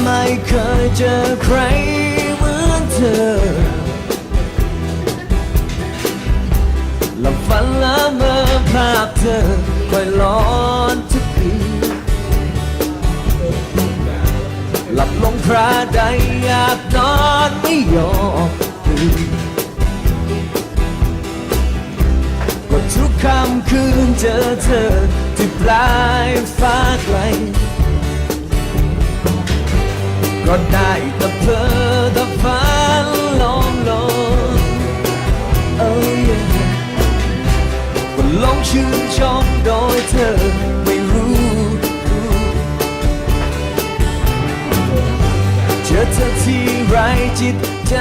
ไม่เคยเจอใครเหมือนเธอหลับฝันละเมอภาพเธอคอยร้อนทุกคืนหลับลงคราใดอยากนอนไม่ยอมตื่นก็ทุกค่ำคืนเจอเธอที่ปลายฟ้าไกล ก็ได้แต่เพ้อแต่ฝันลองลง oh yeah ก็หลงชื่นชมโดยเธอไม่รู้เจอเธอที่ไรจิตใจ